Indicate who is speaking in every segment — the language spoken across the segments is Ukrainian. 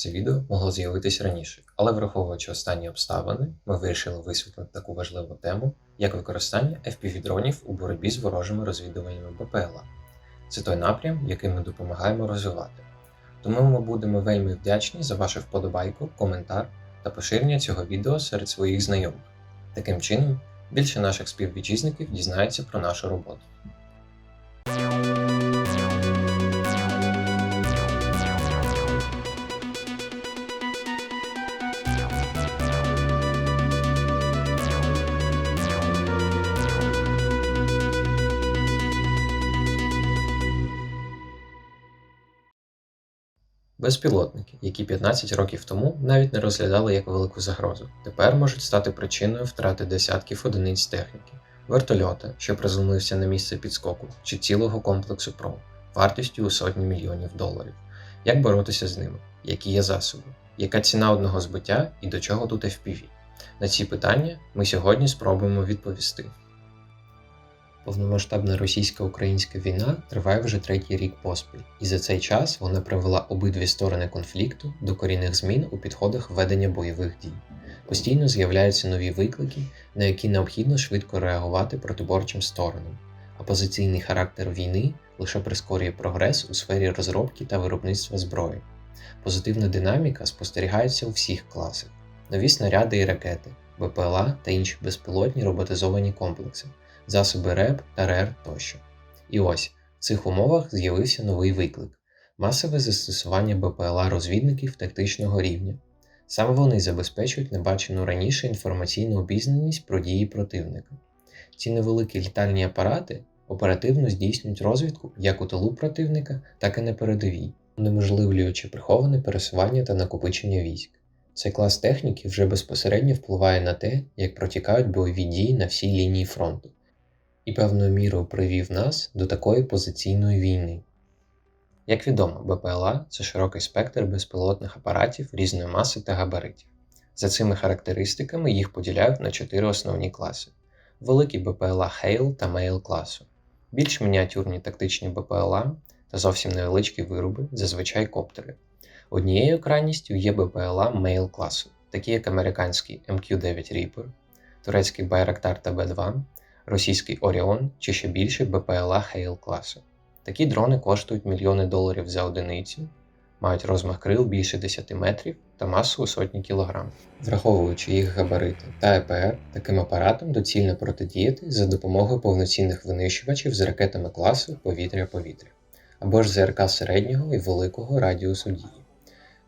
Speaker 1: Це відео могло з'явитись раніше, але враховуючи останні обставини, ми вирішили висвітлити таку важливу тему, як використання FPV-дронів у боротьбі з ворожими розвідувальними БПЛА. Це той напрям, який ми допомагаємо розвивати. Тому ми будемо вельми вдячні за вашу вподобайку, коментар та поширення цього відео серед своїх знайомих. Таким чином, більше наших співвітчизників дізнається про нашу роботу. Безпілотники, які 15 років тому навіть не розглядали як велику загрозу, тепер можуть стати причиною втрати десятків одиниць техніки, вертольота, що приземлився на місце підскоку, чи цілого комплексу ПРО, вартістю у сотні мільйонів доларів. Як боротися з ними? Які є засоби? Яка ціна одного збиття і до чого тут FPV? На ці питання ми сьогодні спробуємо відповісти. Повномасштабна російсько-українська війна триває вже третій рік поспіль, і за цей час вона привела обидві сторони конфлікту до корінних змін у підходах ведення бойових дій. Постійно з'являються нові виклики, на які необхідно швидко реагувати протиборчим сторонам. А позиційний характер війни лише прискорює прогрес у сфері розробки та виробництва зброї. Позитивна динаміка спостерігається у всіх класах: нові снаряди і ракети, БПЛА та інші безпілотні роботизовані комплекси засоби РЕП та РЕР тощо. І ось в цих умовах з'явився новий виклик масове застосування БПЛА розвідників тактичного рівня. Саме вони забезпечують небачену раніше інформаційну обізнаність про дії противника. Ці невеликі літальні апарати оперативно здійснюють розвідку як у тилу противника, так і на передовій, унеможливлюючи приховане пересування та накопичення військ. Цей клас техніки вже безпосередньо впливає на те, як протікають бойові дії на всій лінії фронту і певною мірою привів нас до такої позиційної війни. Як відомо, БПЛА це широкий спектр безпілотних апаратів різної маси та габаритів. За цими характеристиками їх поділяють на чотири основні класи: великі БПЛА Hale та Mail класу, більш мініатюрні тактичні БПЛА та зовсім невеличкі вироби, зазвичай коптери. Однією крайністю є БПЛА Mail класу, такі як американський MQ-9 Reaper, турецький Bayraktar TB2 російський Оріон чи ще більше БПЛА Хейл класу. Такі дрони коштують мільйони доларів за одиницю, мають розмах крил більше 10 метрів та масу у сотні кілограм. Враховуючи їх габарити та ЕПР, таким апаратом доцільно протидіяти за допомогою повноцінних винищувачів з ракетами класу повітря-повітря або ж ЗРК середнього і великого радіусу дії.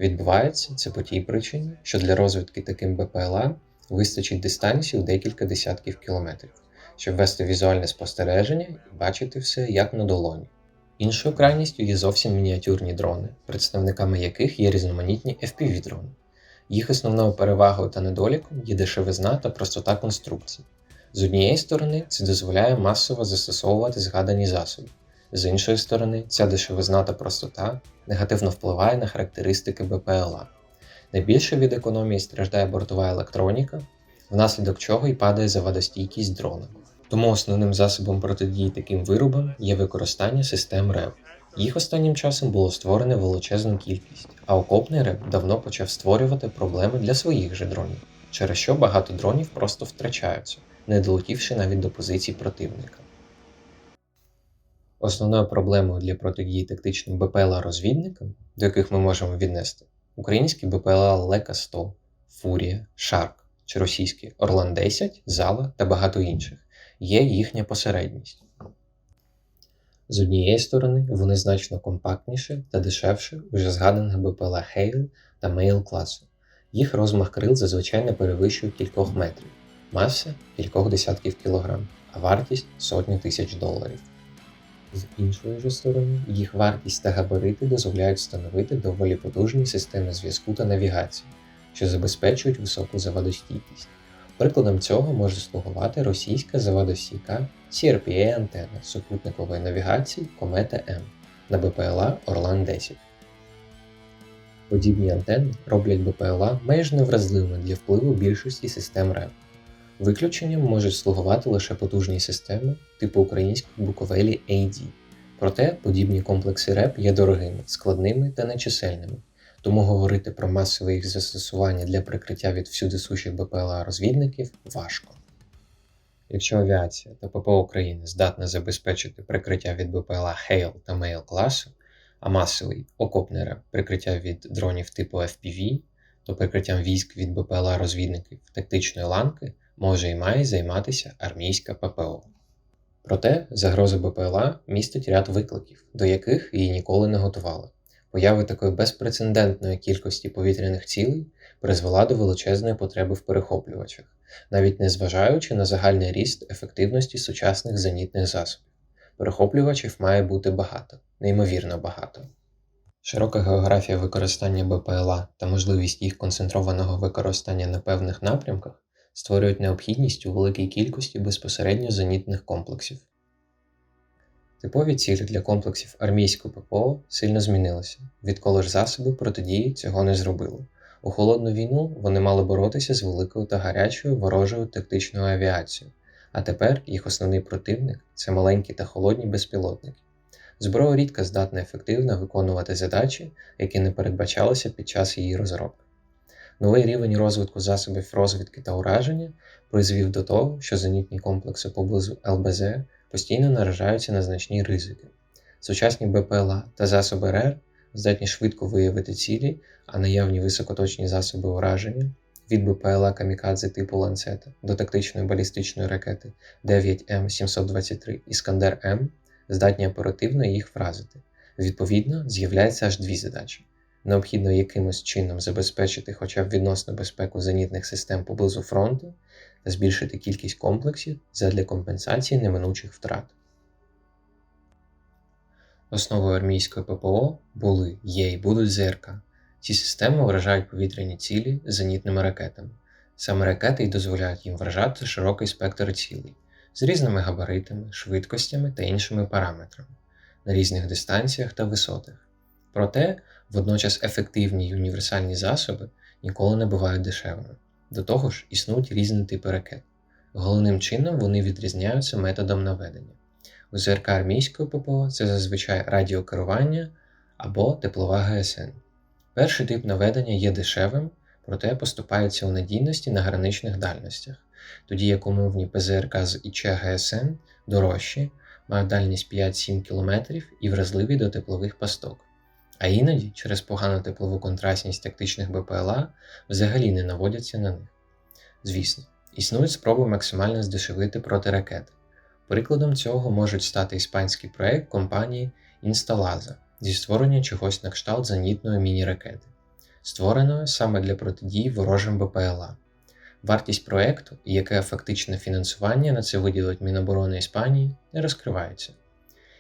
Speaker 1: Відбувається це по тій причині, що для розвідки таким БПЛА вистачить дистанції у декілька десятків кілометрів щоб вести візуальне спостереження і бачити все як на долоні. Іншою крайністю є зовсім мініатюрні дрони, представниками яких є різноманітні FPV-дрони. Їх основною перевагою та недоліком є дешевизна та простота конструкції. З однієї сторони, це дозволяє масово застосовувати згадані засоби, з іншої сторони, ця дешевизна та простота негативно впливає на характеристики БПЛА. Найбільше від економії страждає бортова електроніка, внаслідок чого й падає завадостійкість дрона. Тому основним засобом протидії таким виробам є використання систем РЕВ. Їх останнім часом було створено величезну кількість, а окопний РЕВ давно почав створювати проблеми для своїх же дронів, через що багато дронів просто втрачаються, не долетівши навіть до позицій противника. Основною проблемою для протидії тактичним БПЛА розвідникам, до яких ми можемо віднести, українські БПЛА Лека 100, Фурія, Шарк чи російські Орлан 10, Зала та багато інших є їхня посередність. З однієї сторони, вони значно компактніше та дешевше вже згаданих БПЛА Hale та Mail класу. Їх розмах крил зазвичай не перевищує кількох метрів, маса кількох десятків кілограм, а вартість сотні тисяч доларів. З іншої ж сторони, їх вартість та габарити дозволяють встановити доволі потужні системи зв'язку та навігації, що забезпечують високу завадостійкість. Прикладом цього може слугувати російська заводосійка crpa антенна супутникової навігації Комета М на БПЛА Орлан 10. Подібні антенни роблять БПЛА майже невразливими для впливу більшості систем РЕП. Виключенням можуть слугувати лише потужні системи типу української буковелі AD. Проте подібні комплекси РЕП є дорогими, складними та нечисельними, тому говорити про масове їх застосування для прикриття від всюди сущих БПЛА розвідників важко. Якщо авіація та ППО України здатна забезпечити прикриття від БПЛА Hail та Mail класу, а масовий окопний реп прикриття від дронів типу FPV, то прикриттям військ від БПЛА розвідників тактичної ланки може і має займатися армійська ППО. Проте загроза БПЛА містить ряд викликів, до яких її ніколи не готували. Поява такої безпрецедентної кількості повітряних цілей призвела до величезної потреби в перехоплювачах, навіть не зважаючи на загальний ріст ефективності сучасних зенітних засобів. Перехоплювачів має бути багато, неймовірно багато. Широка географія використання БПЛА та можливість їх концентрованого використання на певних напрямках створюють необхідність у великій кількості безпосередньо зенітних комплексів. Типові цілі для комплексів армійського ППО сильно змінилися, відколи ж засоби протидії цього не зробили. У холодну війну вони мали боротися з великою та гарячою ворожою тактичною авіацією, а тепер їх основний противник це маленькі та холодні безпілотники. Зброя рідко здатна ефективно виконувати задачі, які не передбачалися під час її розробки. Новий рівень розвитку засобів розвідки та ураження призвів до того, що зенітні комплекси поблизу ЛБЗ постійно наражаються на значні ризики. Сучасні БПЛА та засоби РЕР здатні швидко виявити цілі, а наявні високоточні засоби ураження від БПЛА Камікадзе типу ланцета до тактичної балістичної ракети 9М723 Іскандер М здатні оперативно їх вразити. Відповідно, з'являється аж дві задачі. Необхідно якимось чином забезпечити хоча б відносну безпеку зенітних систем поблизу фронту та збільшити кількість комплексів задля компенсації неминучих втрат. Основою армійської ППО були, є і будуть ЗРК. Ці системи вражають повітряні цілі зенітними ракетами. Саме ракети й дозволяють їм вражати широкий спектр цілей з різними габаритами, швидкостями та іншими параметрами на різних дистанціях та висотах. Проте, водночас ефективні й універсальні засоби ніколи не бувають дешевими. До того ж, існують різні типи ракет. Головним чином вони відрізняються методом наведення. У ЗРК армійської ППО це зазвичай радіокерування або теплова ГСН. Перший тип наведення є дешевим, проте поступається у надійності на граничних дальностях, тоді як умовні ПЗРК з ІЧ ГСН дорожчі, мають дальність 5-7 км і вразливі до теплових пасток. А іноді через погану теплову контрастність тактичних БПЛА взагалі не наводяться на них. Звісно, існують спроби максимально здешевити протиракети. Прикладом цього можуть стати іспанський проект компанії Instalaza зі створення чогось на кшталт зенітної міні-ракети, створеної саме для протидії ворожим БПЛА. Вартість проекту яке фактичне фінансування на це виділить Міноборони Іспанії, не розкривається.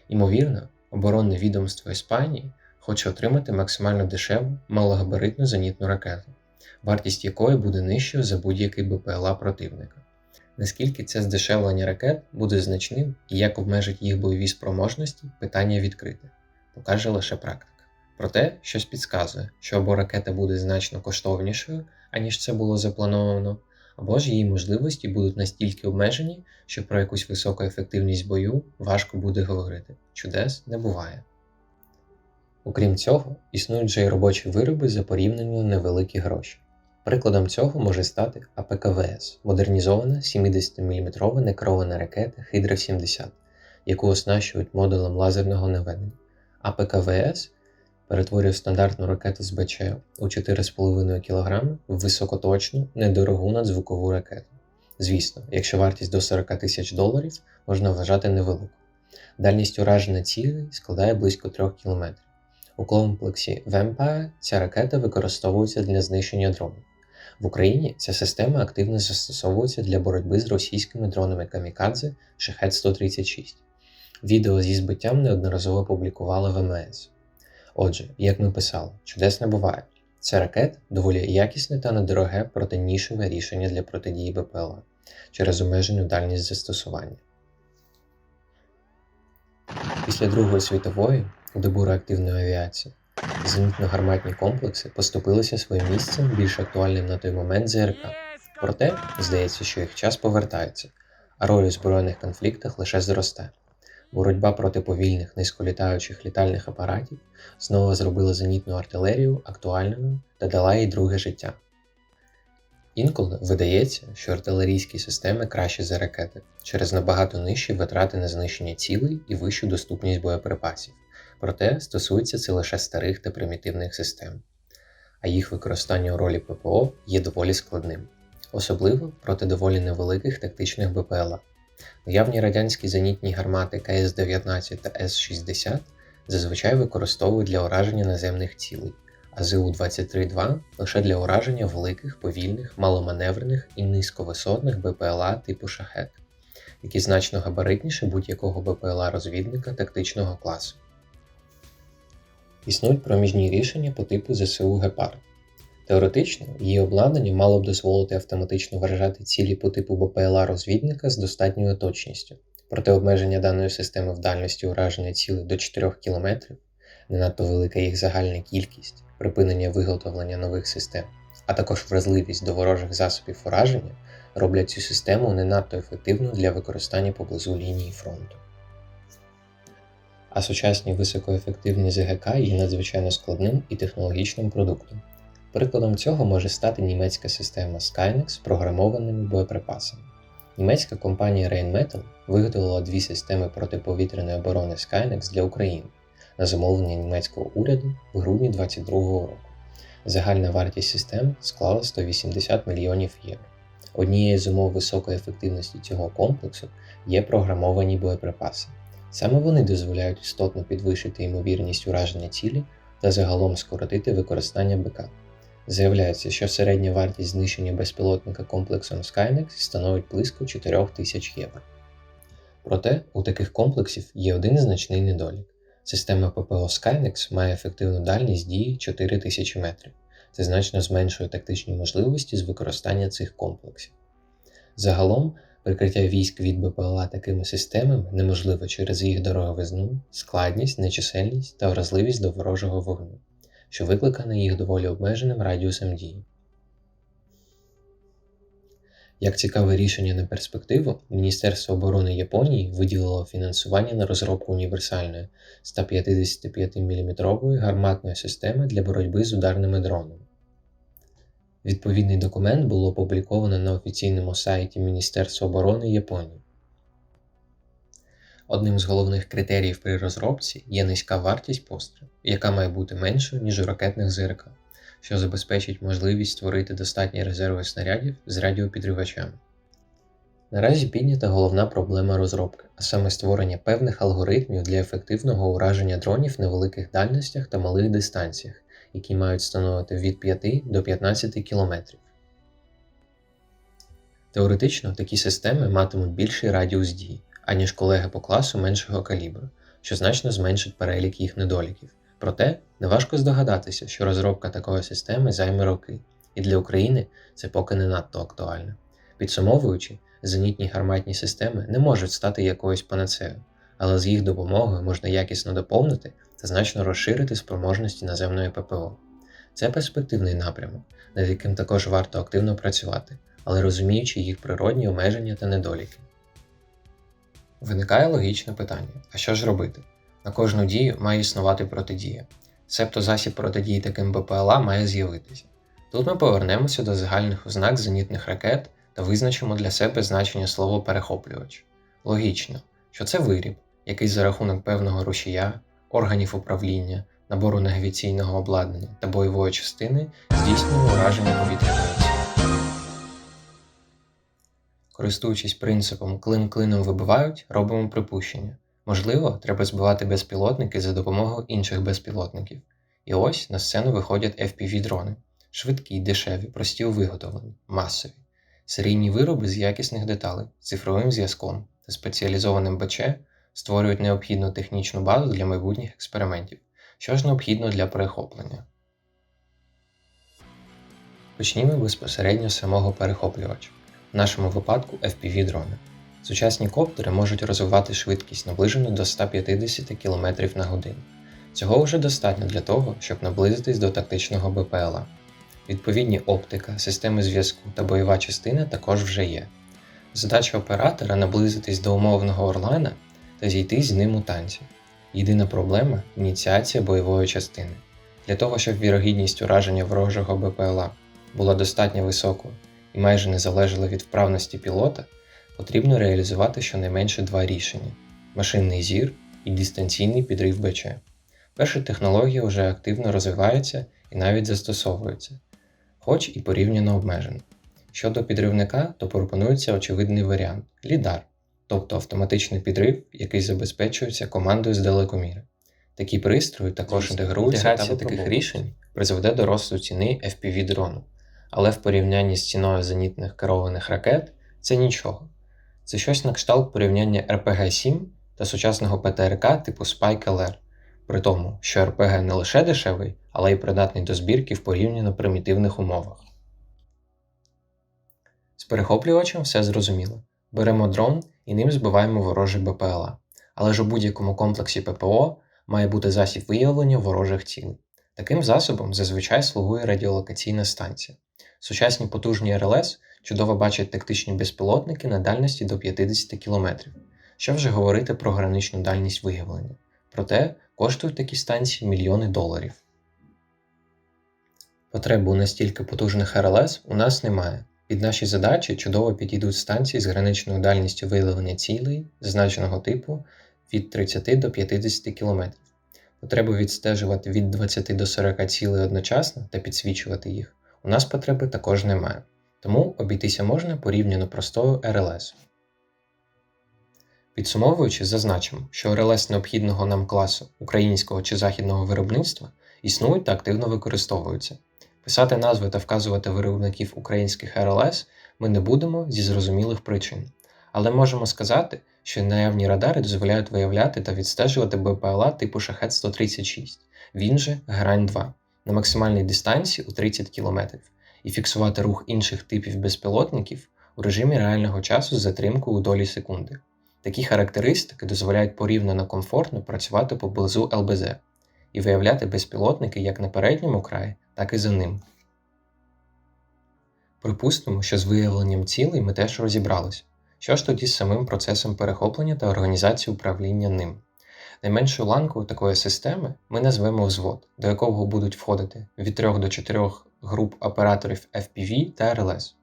Speaker 1: Імовірно, оборонне відомство Іспанії хоче отримати максимально дешеву, малогабаритну зенітну ракету, вартість якої буде нижчою за будь-який БПЛА противника. Наскільки це здешевлення ракет буде значним і як обмежить їх бойові спроможності, питання відкрите, покаже лише практика. Проте щось підказує, що або ракета буде значно коштовнішою, аніж це було заплановано, або ж її можливості будуть настільки обмежені, що про якусь високу ефективність бою важко буде говорити. Чудес не буває. Окрім цього, існують вже й робочі вироби за порівняно невеликі гроші. Прикладом цього може стати АПКВС модернізована 70-мм некерована ракета Hydra 70, яку оснащують модулем лазерного наведення. АПКВС перетворює стандартну ракету з БЧ у 4,5 кг в високоточну, недорогу надзвукову ракету. Звісно, якщо вартість до 40 тисяч доларів можна вважати невелику. Дальність ураження цілей складає близько 3 км. У комплексі Vampire ця ракета використовується для знищення дронів. В Україні ця система активно застосовується для боротьби з російськими дронами Камікадзе Шахет 136. Відео зі збиттям неодноразово публікували МС. Отже, як ми писали, чудес не буває. Ця ракета доволі якісне та недороге протинішеве рішення для протидії БПЛА через обмежену дальність застосування. Після Другої світової добу реактивної авіації зенітно-гарматні комплекси поступилися своїм місцем більш актуальним на той момент ЗРК. Проте, здається, що їх час повертається, а роль у збройних конфліктах лише зросте. Боротьба проти повільних низьколітаючих літальних апаратів знову зробила зенітну артилерію актуальною та дала їй друге життя. Інколи видається, що артилерійські системи кращі за ракети через набагато нижчі витрати на знищення цілей і вищу доступність боєприпасів, проте стосується це лише старих та примітивних систем, а їх використання у ролі ППО є доволі складним, особливо проти доволі невеликих тактичних БПЛА. Наявні радянські зенітні гармати КС-19 та С-60 зазвичай використовують для ураження наземних цілей, а ЗУ-23-2 лише для ураження великих, повільних, маломаневрених і низьковисотних БПЛА типу шахет, які значно габаритніше будь-якого БПЛА-розвідника тактичного класу. Існують проміжні рішення по типу ЗСУ Гепард. Теоретично, її обладнання мало б дозволити автоматично вражати цілі по типу БПЛА-розвідника з достатньою точністю, проте обмеження даної системи в дальності ураження цілей до 4 км, не надто велика їх загальна кількість, припинення виготовлення нових систем, а також вразливість до ворожих засобів ураження роблять цю систему не надто ефективною для використання поблизу лінії фронту. А сучасні високоефективні ЗГК є надзвичайно складним і технологічним продуктом. Прикладом цього може стати німецька система Skynex з програмованими боєприпасами. Німецька компанія Rheinmetall виготовила дві системи протиповітряної оборони Skynex для України на замовлення німецького уряду в грудні 2022 року. Загальна вартість систем склала 180 мільйонів євро. Однією з умов високої ефективності цього комплексу є програмовані боєприпаси. Саме вони дозволяють істотно підвищити ймовірність ураження цілі та загалом скоротити використання БК. Заявляється, що середня вартість знищення безпілотника комплексом Skynex становить близько 4 тисяч євро. Проте у таких комплексів є один значний недолік. Система ППО Skynex має ефективну дальність дії 4000 метрів. Це значно зменшує тактичні можливості з використання цих комплексів. Загалом, прикриття військ від БПЛА такими системами неможливо через їх дороговизну, складність, нечисельність та вразливість до ворожого вогню що викликане їх доволі обмеженим радіусом дії. Як цікаве рішення на перспективу, Міністерство оборони Японії виділило фінансування на розробку універсальної 155 мм гарматної системи для боротьби з ударними дронами. Відповідний документ було опубліковано на офіційному сайті Міністерства оборони Японії. Одним з головних критеріїв при розробці є низька вартість пострілу, яка має бути меншою, ніж у ракетних ЗРК, що забезпечить можливість створити достатні резерви снарядів з радіопідривачами. Наразі піднята головна проблема розробки, а саме створення певних алгоритмів для ефективного ураження дронів на великих дальностях та малих дистанціях, які мають становити від 5 до 15 км. Теоретично такі системи матимуть більший радіус дії аніж колеги по класу меншого калібру, що значно зменшить перелік їх недоліків. Проте неважко здогадатися, що розробка такої системи займе роки, і для України це поки не надто актуально. Підсумовуючи, зенітні гарматні системи не можуть стати якоюсь панацею, але з їх допомогою можна якісно доповнити та значно розширити спроможності наземної ППО. Це перспективний напрямок, над яким також варто активно працювати, але розуміючи їх природні обмеження та недоліки. Виникає логічне питання: а що ж робити? На кожну дію має існувати протидія. Себто засіб протидії таким БПЛА має з'явитися. Тут ми повернемося до загальних ознак зенітних ракет та визначимо для себе значення слова перехоплювач. Логічно, що це виріб, який за рахунок певного рушія, органів управління, набору навігаційного обладнання та бойової частини здійснює ураження повітряної цілі. Користуючись принципом клин клином вибивають, робимо припущення. Можливо, треба збивати безпілотники за допомогою інших безпілотників. І ось на сцену виходять FPV-дрони. Швидкі, дешеві, прості у виготовленні, масові, серійні вироби з якісних деталей, цифровим зв'язком та спеціалізованим БЧ створюють необхідну технічну базу для майбутніх експериментів, що ж необхідно для перехоплення. Почнімо безпосередньо з самого перехоплювача в нашому випадку FPV-дрони. Сучасні коптери можуть розвивати швидкість наближену до 150 км на годину. Цього вже достатньо для того, щоб наблизитись до тактичного БПЛА. Відповідні оптика, системи зв'язку та бойова частина також вже є. Задача оператора наблизитись до умовного орлана та зійти з ним у танці. Єдина проблема ініціація бойової частини. Для того, щоб вірогідність ураження ворожого БПЛА була достатньо високою і майже не залежала від вправності пілота, потрібно реалізувати щонайменше два рішення: машинний зір і дистанційний підрив БЧ. Перша технологія вже активно розвивається і навіть застосовується, хоч і порівняно обмежено. Щодо підривника, то пропонується очевидний варіант лідар, тобто автоматичний підрив, який забезпечується командою з далекоміри. Такі пристрої також інтегруються. Інтеграція таких рішень призведе до росту ціни FPV дрону, але в порівнянні з ціною зенітних керованих ракет це нічого. Це щось на кшталт порівняння RPG-7 та сучасного ПТРК типу Spike LR, при тому, що РПГ не лише дешевий, але й придатний до збірки в порівняно примітивних умовах. З перехоплювачем все зрозуміло. Беремо дрон і ним збиваємо ворожий БПЛА. Але ж у будь-якому комплексі ППО має бути засіб виявлення ворожих цілей. Таким засобом зазвичай слугує радіолокаційна станція. Сучасні потужні РЛС чудово бачать тактичні безпілотники на дальності до 50 км. Що вже говорити про граничну дальність виявлення. Проте коштують такі станції мільйони доларів. Потреби у настільки потужних РЛС у нас немає. Під наші задачі чудово підійдуть станції з граничною дальністю виявлення цілей, зазначеного типу від 30 до 50 км. Потребу відстежувати від 20 до 40 цілей одночасно та підсвічувати їх. У нас потреби також немає. Тому обійтися можна порівняно простою РЛС. Підсумовуючи, зазначимо, що РЛС необхідного нам класу українського чи західного виробництва існують та активно використовуються. Писати назви та вказувати виробників українських РЛС ми не будемо зі зрозумілих причин, але можемо сказати, що наявні радари дозволяють виявляти та відстежувати БПЛА типу шахет 136, він же Грань 2 на максимальній дистанції у 30 км і фіксувати рух інших типів безпілотників у режимі реального часу з затримкою у долі секунди. Такі характеристики дозволяють порівняно комфортно працювати поблизу ЛБЗ і виявляти безпілотники як на передньому краї, так і за ним. Припустимо, що з виявленням цілей ми теж розібралися. Що ж тоді з самим процесом перехоплення та організації управління ним? Найменшою ланкою такої системи ми назвемо взвод, до якого будуть входити від 3 до 4 груп операторів FPV та RLS.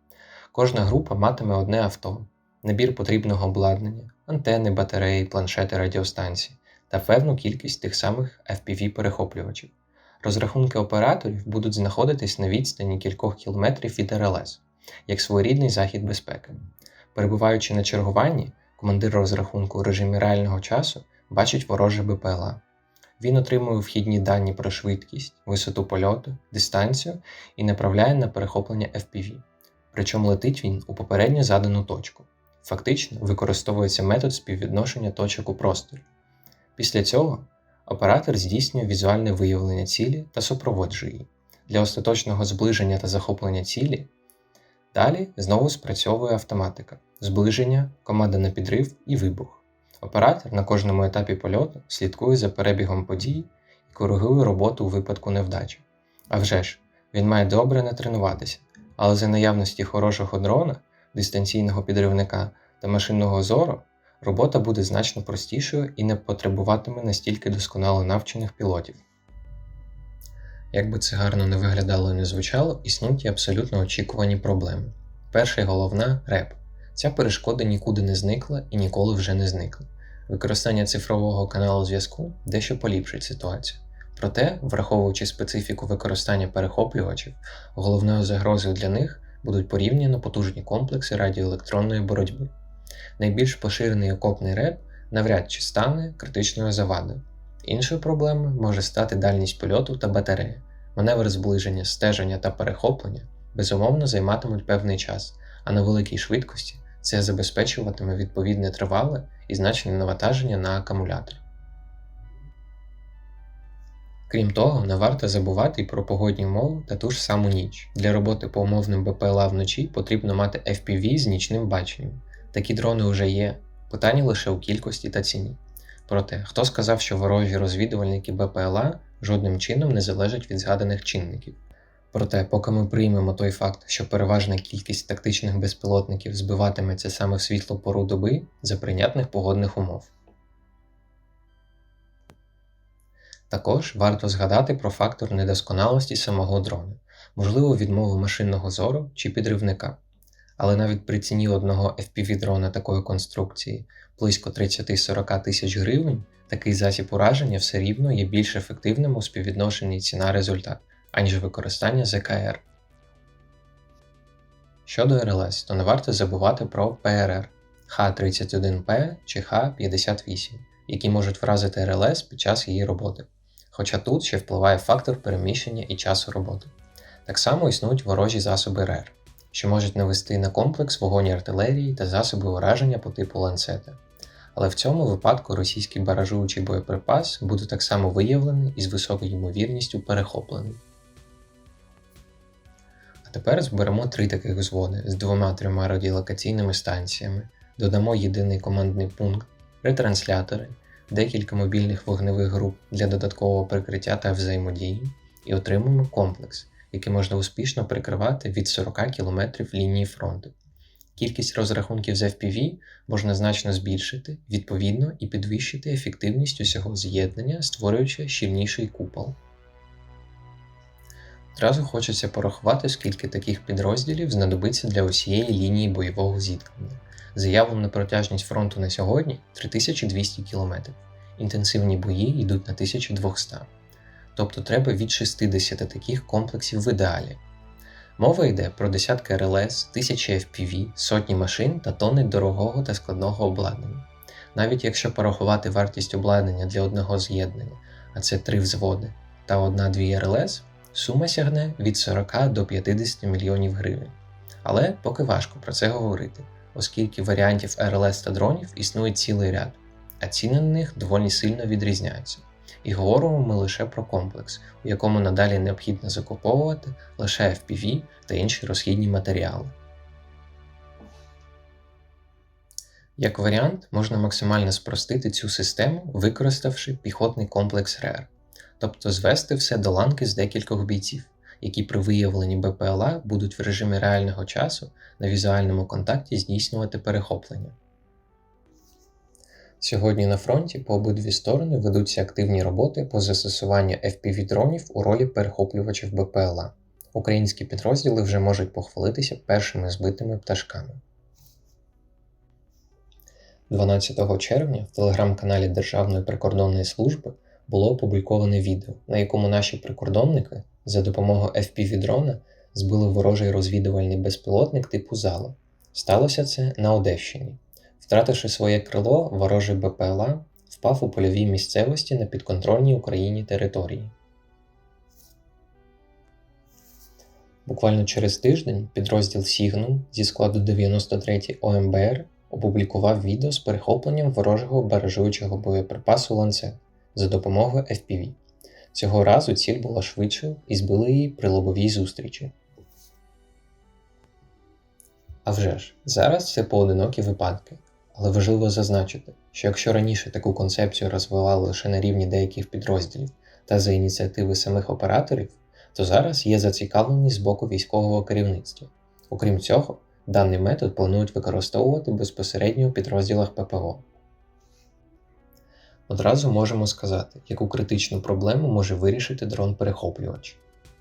Speaker 1: Кожна група матиме одне авто, набір потрібного обладнання, антени, батареї, планшети радіостанції та певну кількість тих самих FPV-перехоплювачів. Розрахунки операторів будуть знаходитись на відстані кількох кілометрів від РЛС, як своєрідний захід безпеки. Перебуваючи на чергуванні, командир розрахунку у режимі реального часу бачить вороже БПЛА. Він отримує вхідні дані про швидкість, висоту польоту, дистанцію і направляє на перехоплення FPV. Причому летить він у попередньо задану точку. Фактично використовується метод співвідношення точок у просторі. Після цього оператор здійснює візуальне виявлення цілі та супроводжує її. Для остаточного зближення та захоплення цілі. Далі знову спрацьовує автоматика, зближення, команда на підрив і вибух. Оператор на кожному етапі польоту слідкує за перебігом подій і коригує роботу у випадку невдачі. А вже ж, він має добре натренуватися, але за наявності хорошого дрона, дистанційного підривника та машинного зору робота буде значно простішою і не потребуватиме настільки досконало навчених пілотів. Як би це гарно не виглядало і не звучало, існують абсолютно очікувані проблеми. Перша і головна реп. Ця перешкода нікуди не зникла і ніколи вже не зникне. Використання цифрового каналу зв'язку дещо поліпшить ситуацію. Проте, враховуючи специфіку використання перехоплювачів, головною загрозою для них будуть порівняно потужні комплекси радіоелектронної боротьби. Найбільш поширений окопний реп навряд чи стане критичною завадою. Іншою проблемою може стати дальність польоту та батарея. Маневр зближення, стеження та перехоплення безумовно займатимуть певний час, а на великій швидкості це забезпечуватиме відповідне тривале і значне навантаження на акумулятор. Крім того, не варто забувати і про погодні умови та ту ж саму ніч. Для роботи по умовним БПЛА вночі потрібно мати FPV з нічним баченням. Такі дрони вже є, питання лише у кількості та ціні. Проте, хто сказав, що ворожі розвідувальники БПЛА жодним чином не залежать від згаданих чинників. Проте, поки ми приймемо той факт, що переважна кількість тактичних безпілотників збиватиметься саме в світлу пору доби за прийнятних погодних умов. Також варто згадати про фактор недосконалості самого дрона, можливо, відмову машинного зору чи підривника. Але навіть при ціні одного FPV-дрона такої конструкції близько 30-40 тисяч гривень, такий засіб ураження все рівно є більш ефективним у співвідношенні ціна результат, аніж використання ЗКР. Щодо РЛС, то не варто забувати про ПРР Х31П чи Х58, які можуть вразити РЛС під час її роботи. Хоча тут ще впливає фактор переміщення і часу роботи. Так само існують ворожі засоби РЕР, що можуть навести на комплекс вогонь артилерії та засоби ураження по типу ланцета. Але в цьому випадку російський баражуючий боєприпас буде так само виявлений і з високою ймовірністю перехоплений. А тепер зберемо три таких взводи з двома-трьома радіолокаційними станціями, додамо єдиний командний пункт, ретранслятори, декілька мобільних вогневих груп для додаткового прикриття та взаємодії, і отримаємо комплекс, який можна успішно прикривати від 40 км лінії фронту. Кількість розрахунків з FPV можна значно збільшити, відповідно і підвищити ефективність усього з'єднання, створюючи щільніший купол. Одразу хочеться порахувати, скільки таких підрозділів знадобиться для усієї лінії бойового зіткнення. Заявлена протяжність фронту на сьогодні 3200 км. Інтенсивні бої йдуть на 1200 Тобто треба від 60 таких комплексів в ідеалі. Мова йде про десятки РЛС, тисячі FPV, сотні машин та тонни дорогого та складного обладнання. Навіть якщо порахувати вартість обладнання для одного з'єднання, а це три взводи та одна-дві РЛС, сума сягне від 40 до 50 мільйонів гривень. Але поки важко про це говорити, оскільки варіантів РЛС та дронів існує цілий ряд, а ціни на них доволі сильно відрізняються. І говоримо ми лише про комплекс, у якому надалі необхідно закуповувати лише FPV та інші розхідні матеріали. Як варіант, можна максимально спростити цю систему, використавши піхотний комплекс РЕР, тобто звести все до ланки з декількох бійців, які при виявленні БПЛА будуть в режимі реального часу на візуальному контакті здійснювати перехоплення. Сьогодні на фронті по обидві сторони ведуться активні роботи по застосуванню FPV-дронів у ролі перехоплювачів БПЛА. Українські підрозділи вже можуть похвалитися першими збитими пташками. 12 червня в телеграм-каналі Державної прикордонної служби було опубліковане відео, на якому наші прикордонники за допомогою FPV-дрона збили ворожий розвідувальний безпілотник типу Зала. Сталося це на Одещині. Втративши своє крило, ворожий БПЛА впав у польовій місцевості на підконтрольній Україні території. Буквально через тиждень підрозділ Сігнум зі складу 93 ОМБР опублікував відео з перехопленням ворожого баражуючого боєприпасу ланцет за допомогою FPV. Цього разу ціль була швидшою і збили її при лобовій зустрічі. А вже ж, зараз це поодинокі випадки, але важливо зазначити, що якщо раніше таку концепцію розвивали лише на рівні деяких підрозділів та за ініціативи самих операторів, то зараз є зацікавленість з боку військового керівництва. Окрім цього, даний метод планують використовувати безпосередньо у підрозділах ППО. Одразу можемо сказати, яку критичну проблему може вирішити дрон-перехоплювач.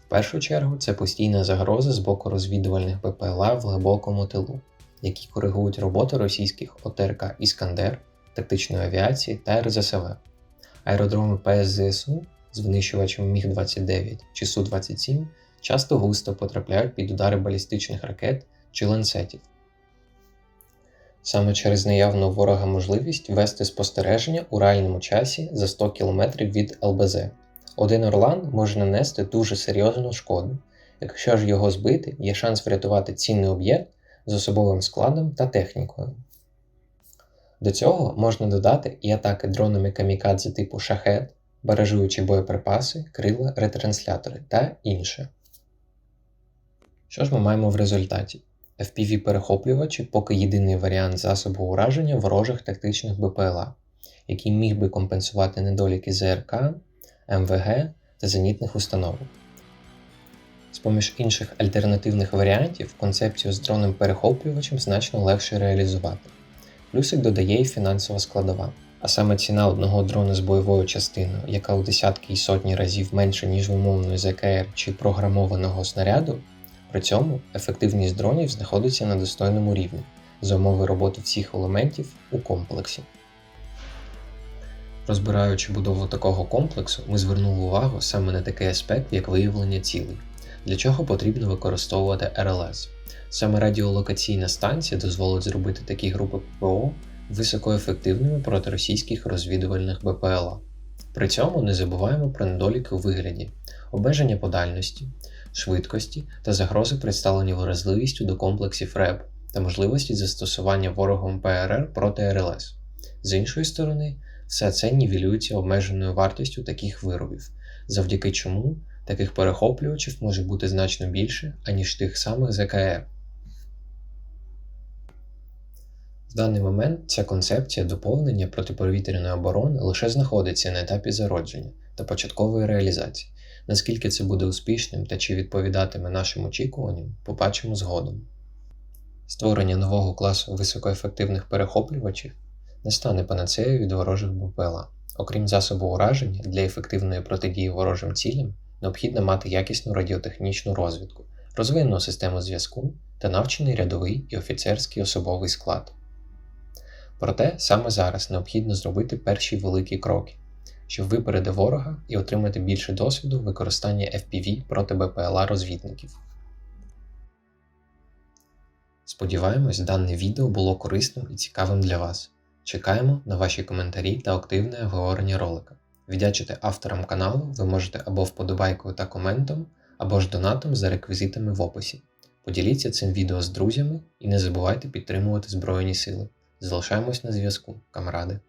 Speaker 1: В першу чергу це постійна загроза з боку розвідувальних БПЛА в глибокому тилу, які коригують роботу російських ОТРК Іскандер, тактичної авіації та РЗСВ. Аеродроми ПСЗСУ з винищувачем Міг-29 чи Су-27 часто густо потрапляють під удари балістичних ракет чи ланцетів. Саме через наявну ворога можливість вести спостереження у реальному часі за 100 км від ЛБЗ. Один Орлан може нанести дуже серйозну шкоду. Якщо ж його збити, є шанс врятувати цінний об'єкт з особовим складом та технікою. До цього можна додати і атаки дронами камікадзе типу шахет, баражуючі боєприпаси, крила, ретранслятори та інше. Що ж ми маємо в результаті? FPV-перехоплювачі поки єдиний варіант засобу ураження ворожих тактичних БПЛА, який міг би компенсувати недоліки ЗРК, МВГ та зенітних установок. З поміж інших альтернативних варіантів концепцію з дронним перехоплювачем значно легше реалізувати. Плюсик додає і фінансова складова. А саме ціна одного дрона з бойовою частиною, яка у десятки і сотні разів менша, ніж умовної ЗКР чи програмованого снаряду, при цьому ефективність дронів знаходиться на достойному рівні за умови роботи всіх елементів у комплексі. Розбираючи будову такого комплексу, ми звернули увагу саме на такий аспект, як виявлення цілей, для чого потрібно використовувати РЛС. Саме радіолокаційна станція дозволить зробити такі групи ППО високоефективними проти російських розвідувальних БПЛА. При цьому не забуваємо про недоліки у вигляді обмеження по дальності, швидкості та загрози представлені вразливістю до комплексів РЕБ та можливості застосування ворогом ПРР проти РЛС. З іншої сторони, все це нівелюється обмеженою вартістю таких виробів, завдяки чому таких перехоплювачів може бути значно більше, аніж тих самих ЗКР. В даний момент ця концепція доповнення протиповітряної оборони лише знаходиться на етапі зародження та початкової реалізації. Наскільки це буде успішним та чи відповідатиме нашим очікуванням, побачимо згодом. Створення нового класу високоефективних перехоплювачів не стане панацеєю від ворожих БПЛА. Окрім засобу ураження, для ефективної протидії ворожим цілям необхідно мати якісну радіотехнічну розвідку, розвинену систему зв'язку та навчений рядовий і офіцерський особовий склад. Проте саме зараз необхідно зробити перші великі кроки, щоб випередити ворога і отримати більше досвіду використання FPV проти БПЛА розвідників. Сподіваємось, дане відео було корисним і цікавим для вас. Чекаємо на ваші коментарі та активне обговорення ролика. Віддячити авторам каналу ви можете або вподобайкою та коментом, або ж донатом за реквізитами в описі. Поділіться цим відео з друзями і не забувайте підтримувати Збройні Сили. Залишаємось на зв'язку, камради.